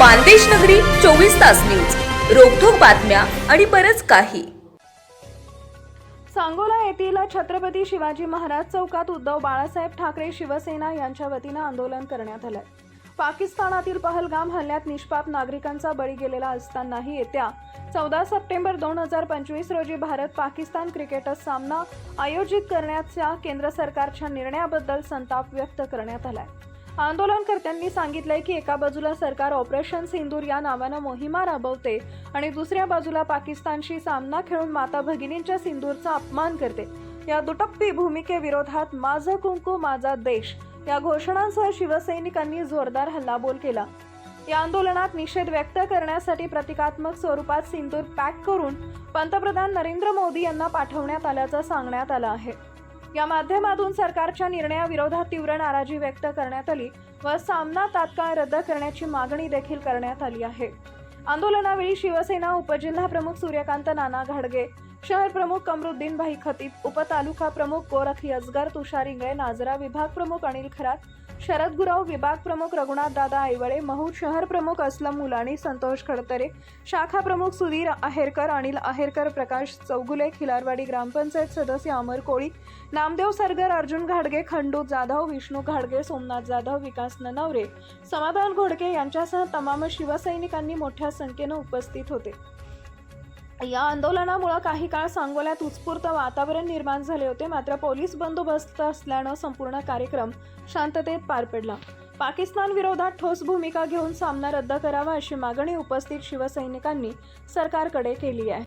मानदेश नगरी चोवीस तास न्यूज. रोखोक बातम्या आणि बरच काही. सांगोला येथील छत्रपती शिवाजी महाराज चौकात उद्धव बाळासाहेब ठाकरे शिवसेना यांच्या वतीनं आंदोलन करण्यात आलं. पाकिस्तानातील पहलगाम हल्ल्यात निष्पाप नागरिकांचा बळी गेलेला असतानाही येत्या चौदा सप्टेंबर दोन हजार पंचवीस रोजी भारत पाकिस्तान क्रिकेट सामना आयोजित करण्याच्या केंद्र सरकारच्या निर्णयाबद्दल संताप व्यक्त करण्यात आलाय. आंदोलनकर्त्यांनी सांगितलंय की एका बाजूला सरकार ऑपरेशन सिंदूर या नावानं मोहिमा राबवते आणि दुसऱ्या बाजूला पाकिस्तानशी सामना खेळून माता भगिनींच्या सिंदूरचा अपमान करते. या दुटप्पी भूमिकेविरोधात माझं कुंकू माझा देश. या घोषणांसह शिवसैनिकांनी जोरदार हल्लाबोल केला. या आंदोलनात निषेध व्यक्त करण्यासाठी प्रतिकात्मक स्वरूपात सिंदूर पॅक करून पंतप्रधान नरेंद्र मोदी यांना पाठवण्यात आल्याचं सांगण्यात आलं आहे. या माध्यमातून सरकारच्या निर्णयाविरोधात तीव्र नाराजी व्यक्त करण्यात आली व सामना तात्काळ रद्द करण्याची मागणी देखील करण्यात आली आहे. आंदोलनावेळी शिवसेना उपजिल्हा प्रमुख सूर्यकांत नाना घाडगे शहर प्रमुख कमरुद्दीन भाई खतीब उपतालुका प्रमुख गोरख यजगर तुषार इंगळे नाजरा विभाग प्रमुख अनिल खरात शरद गुराव विभाग प्रमुख रघुनाथ दादा आईवळे महूर शहर प्रमुख असलम मुलाणी संतोष खडतरे शाखा प्रमुख सुधीर आहेरकर अनिल आहेरकर प्रकाश चौगुले खिलारवाडी ग्रामपंचायत सदस्य अमर कोळी नामदेव सरगर अर्जुन घाडगे खंडू जाधव विष्णू घाडगे सोमनाथ जाधव विकास ननवरे समाधान घोडके यांच्यासह तमाम शिवसैनिकांनी मोठ्या संख्येनं उपस्थित होते. या आंदोलनामुळं काही काळ सांगोल्यात उत्स्फूर्त वातावरण निर्माण झाले होते. मात्र पोलीस बंदोबस्त असल्यानं संपूर्ण कार्यक्रम शांततेत पार पडला. पाकिस्तान विरोधात ठोस भूमिका घेऊन सामना रद्द करावा अशी मागणी उपस्थित शिवसैनिकांनी सरकारकडे केली आहे.